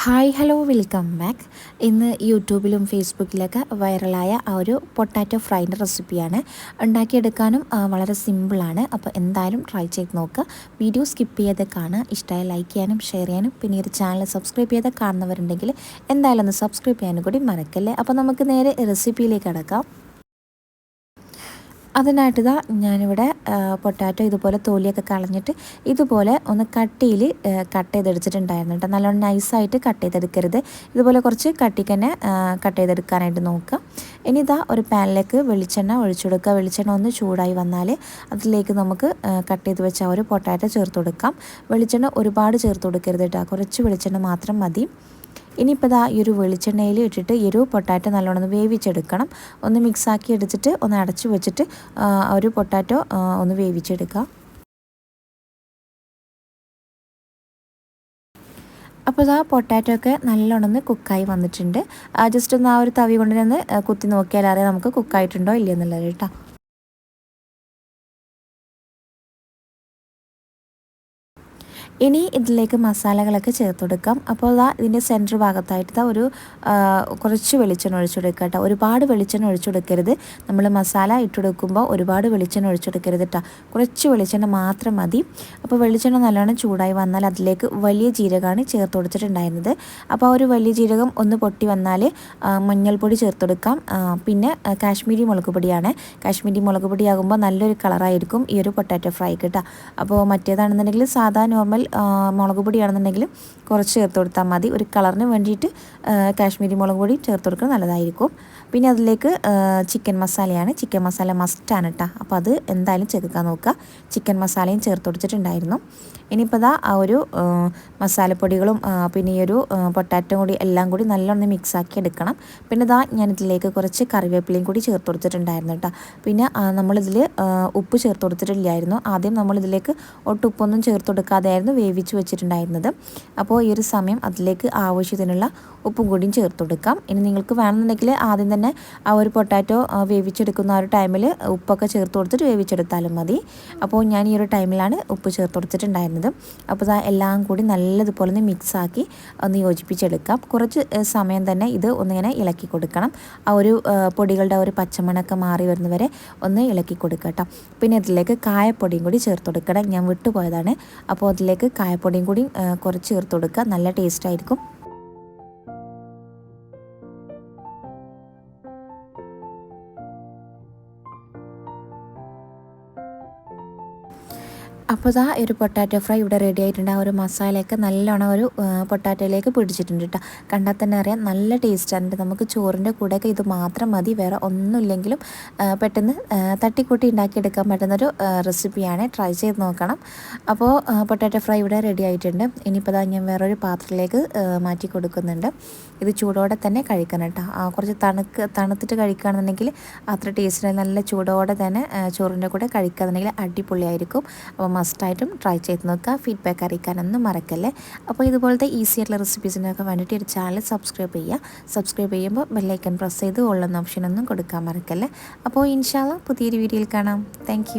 Hi hello welcome back. ഇന്ന് യൂട്യൂബിലും ഫേസ്ബുക്കിലൊക്കെ വൈറലായ ആ ഒരു പൊട്ടാറ്റോ ഫ്രൈന്റെ റെസിപ്പിയാണ് ഉണ്ടാക്കിയെടുക്കാനും വളരെ സിമ്പിളാണ്. അപ്പോൾ എന്തായാലും ട്രൈ ചെയ്ത് നോക്കുക വീഡിയോ സ്കിപ്പ് ചെയ്ത് കാണുക. ഇഷ്ടമായ ലൈക്ക് ചെയ്യാനും ഷെയർ ചെയ്യാനും പിന്നെ ഒരു ചാനൽ സബ്സ്ക്രൈബ് ചെയ്ത് കാണുന്നവരുണ്ടെങ്കിൽ എന്തായാലും ഒന്ന് സബ്സ്ക്രൈബ് ചെയ്യാനും കൂടി മറക്കല്ലേ? അപ്പോൾ നമുക്ക് നേരെ റെസിപ്പിയിലേക്ക് അടക്കാം അതിനായിട്ട് ഇതാ ഞാനിവിടെ പൊട്ടാറ്റോ ഇതുപോലെ തോലിയൊക്കെ കളഞ്ഞിട്ട് ഇതുപോലെ ഒന്ന് കട്ടിയിൽ കട്ട് ചെയ്തെടുത്തിട്ടുണ്ടായിരുന്നു കേട്ടോ. നല്ലോണം നൈസായിട്ട് കട്ട് ചെയ്തെടുക്കരുത്. ഇതുപോലെ കുറച്ച് കട്ടിക്ക് തന്നെ കട്ട് ചെയ്തെടുക്കാനായിട്ട് നോക്കുക. ഇനി ഇതാ ഒരു പാനിലേക്ക് വെളിച്ചെണ്ണ ഒഴിച്ചു കൊടുക്കുക. വെളിച്ചെണ്ണ ഒന്ന് ചൂടായി വന്നാൽ അതിലേക്ക് നമുക്ക് കട്ട് ചെയ്ത് വെച്ച ഒരു പൊട്ടാറ്റോ ചേർത്ത് കൊടുക്കാം. വെളിച്ചെണ്ണ ഒരുപാട് ചേർത്ത് കൊടുക്കരുത് കേട്ടോ. കുറച്ച് വെളിച്ചെണ്ണ മാത്രം മതി. ഇനിയിപ്പോൾ ഇതാ ഈ ഒരു വെളിച്ചെണ്ണയിൽ ഇട്ടിട്ട് എരിവ് പൊട്ടാറ്റോ നല്ലോണം വേവിച്ചെടുക്കണം. ഒന്ന് മിക്സാക്കി എടുത്തിട്ട് ഒന്ന് അടച്ചു വെച്ചിട്ട് ഒരു പൊട്ടാറ്റോ ഒന്ന് വേവിച്ചെടുക്കുക അപ്പോൾ ആ പൊട്ടാറ്റോ ഒക്കെ നല്ലോണം കുക്കായി വന്നിട്ടുണ്ട്. ജസ്റ്റ് ഒന്ന് ആ ഒരു തവി കൊണ്ട് കുത്തി നോക്കിയാലറിയാം നമുക്ക് കുക്കായിട്ടുണ്ടോ ഇല്ലയെന്നുള്ളത് കേട്ടോ. ഇനി ഇതിലേക്ക് മസാലകളൊക്കെ ചേർത്ത് കൊടുക്കാം. അപ്പോൾ അതാ ഇതിന്റെ സെന്റർ ഭാഗത്തായിട്ട് ഒരു കുറച്ച് വെളിച്ചെണ്ണ ഒഴിച്ചു കൊടുക്കുക കേട്ടോ. ഒരുപാട് വെളിച്ചെണ്ണ ഒഴിച്ചു കൊടുക്കരുത്. നമ്മൾ മസാല ഇട്ടെടുക്കുമ്പോൾ ഒരുപാട് വെളിച്ചെണ്ണ ഒഴിച്ചു കൊടുക്കരുത് കേട്ടോ. കുറച്ച് വെളിച്ചെണ്ണ മാത്രം മതി. അപ്പോൾ വെളിച്ചെണ്ണ നല്ലോണം ചൂടായി വന്നാൽ അതിലേക്ക് വലിയ ജീരകമാണ് ചേർത്ത് കൊടുത്തിട്ടുണ്ടായിരുന്നത്. അപ്പോൾ ആ ഒരു വലിയ ജീരകം ഒന്ന് പൊട്ടി വന്നാൽ മഞ്ഞൾപ്പൊടി ചേർത്ത് കൊടുക്കാം. പിന്നെ കാശ്മീരി മുളക് പൊടിയാണ്. കാശ്മീരി മുളക് പൊടിയാകുമ്പോൾ നല്ലൊരു കളറായിരിക്കും ഈ ഒരു പൊട്ടാറ്റോ ഫ്രൈ കേട്ടോ. അപ്പോൾ മറ്റേതാണെന്നുണ്ടെങ്കിൽ സാധാ നോർമൽ മുളക് പൊടിയാണെന്നുണ്ടെങ്കിൽ കുറച്ച് ചേർത്ത് കൊടുത്താൽ മതി. ഒരു കളറിന് വേണ്ടിയിട്ട് കാശ്മീരി മുളക് പൊടി ചേർത്ത് കൊടുക്കുന്നത് നല്ലതായിരിക്കും. പിന്നെ അതിലേക്ക് ചിക്കൻ മസാലയാണ് ചിക്കൻ മസാല മസ്റ്റാണ് കേട്ടോ അപ്പോൾ അത് എന്തായാലും ചേർക്കാൻ നോക്കുക. ചിക്കൻ മസാലയും ചേർത്ത് കൊടുത്തിട്ടുണ്ടായിരുന്നു. ഇനിയിപ്പോൾ ഇതാ ആ ഒരു മസാലപ്പൊടികളും പിന്നെ ഈ ഒരു പൊട്ടാറ്റോ കൂടി എല്ലാം കൂടി നല്ലോണം മിക്സാക്കി എടുക്കണം. പിന്നെ ഇതാ ഞാനിതിലേക്ക് കുറച്ച് കറിവേപ്പിലയും കൂടി ചേർത്ത് കൊടുത്തിട്ടുണ്ടായിരുന്നു കേട്ടോ പിന്നെ നമ്മളിതിൽ ഉപ്പ് ചേർത്ത് കൊടുത്തിട്ടില്ലായിരുന്നു. ആദ്യം നമ്മളിതിലേക്ക് ഒട്ടുപ്പൊന്നും ചേർത്ത് കൊടുക്കാതെയായിരുന്നു വേവിച്ച് വെച്ചിട്ടുണ്ടായിരുന്നത്. അപ്പോൾ ഈ ഒരു സമയം അതിലേക്ക് ആവശ്യത്തിനുള്ള ഉപ്പും കൂടിയും ചേർത്ത് കൊടുക്കാം. ഇനി നിങ്ങൾക്ക് വേണമെന്നുണ്ടെങ്കിൽ ആദ്യം തന്നെ ആ ഒരു പൊട്ടാറ്റോ വേവിച്ചെടുക്കുന്ന ആ ഒരു ടൈമിൽ ഉപ്പൊക്കെ ചേർത്ത് കൊടുത്തിട്ട് വേവിച്ചെടുത്താലും മതി. അപ്പോൾ ഞാൻ ഈ ഒരു ടൈമിലാണ് ഉപ്പ് ചേർത്ത് കൊടുത്തിട്ടുണ്ടായിരുന്നത്. അപ്പോൾ എല്ലാം കൂടി നല്ലതുപോലെ ഒന്ന് മിക്സാക്കി ഒന്ന് യോജിപ്പിച്ചെടുക്കാം. കുറച്ച് സമയം തന്നെ ഇത് ഒന്നിങ്ങനെ ഇളക്കി കൊടുക്കണം. ആ ഒരു പൊടികളുടെ ഒരു പച്ചമണൊക്കെ മാറി വരുന്നവരെ ഒന്ന് ഇളക്കി കൊടുക്കുക പിന്നെ ഇതിലേക്ക് കായപ്പൊടിയും കൂടി ചേർത്ത് കൊടുക്കണം. ഞാൻ വിട്ടുപോയതാണ്. അപ്പോൾ അതിലേക്ക് കായപ്പൊടിയും കൂടി കുറച്ച് ചേർത്ത് കൊടുക്കുക. നല്ല ടേസ്റ്റ് അപ്പോൾ ഇതാ ഒരു പൊട്ടാറ്റോ ഫ്രൈ ഇവിടെ റെഡി ആയിട്ടുണ്ട്. ആ ഒരു മസാലയൊക്കെ നല്ലോണം ഒരു പൊട്ടാറ്റോയിലേക്ക് പിടിച്ചിട്ടുണ്ട് കേട്ടോ. കണ്ടാൽ തന്നെ അറിയാം നല്ല ടേസ്റ്റാണ് നമുക്ക് ചോറിന്റെ കൂടെയൊക്കെ ഇത് മാത്രം മതി. വേറെ ഒന്നുമില്ലെങ്കിലും പെട്ടെന്ന് തട്ടിക്കൂട്ടി ഉണ്ടാക്കിയെടുക്കാൻ പറ്റുന്നൊരു റെസിപ്പിയാണ് ട്രൈ ചെയ്ത് നോക്കണം. അപ്പോൾ പൊട്ടാറ്റോ ഫ്രൈ ഇവിടെ റെഡി ആയിട്ടുണ്ട്. ഇനിയിപ്പോൾ ഇതാ ഞാൻ വേറൊരു പാത്രത്തിലേക്ക് മാറ്റി കൊടുക്കുന്നുണ്ട്. ഇത് ചൂടോടെ തന്നെ കഴിക്കണം കേട്ടോ. കുറച്ച് തണുക്ക് തണുത്തിട്ട് കഴിക്കുകയാണെന്നുണ്ടെങ്കിൽ അത്ര ടേസ്റ്റ് നല്ല ചൂടോടെ തന്നെ ചോറിന്റെ കൂടെ കഴിക്കുകയാണെന്നുണ്ടെങ്കിൽ അടിപൊളിയായിരിക്കും. അപ്പോൾ മസ്റ്റായിട്ടും ട്രൈ ചെയ്ത് നോക്കുക. ഫീഡ്ബാക്ക് അറിയിക്കാനൊന്നും മറക്കല്ലേ. അപ്പോൾ ഇതുപോലത്തെ ഈസി ആയിട്ടുള്ള റെസിപ്പീസിനൊക്കെ വേണ്ടിയിട്ട് ഒരു ചാനൽ സബ്സ്ക്രൈബ് ചെയ്യുക. സബ്സ്ക്രൈബ് ചെയ്യുമ്പോൾ ബെല്ലൈക്കൻ പ്രസ് ചെയ്ത് ഉള്ളുന്ന ഓപ്ഷനൊന്നും കൊടുക്കാൻ മറക്കല്ലേ. അപ്പോൾ ഇൻഷാല്ല പുതിയൊരു വീഡിയോയിൽ കാണാം. താങ്ക്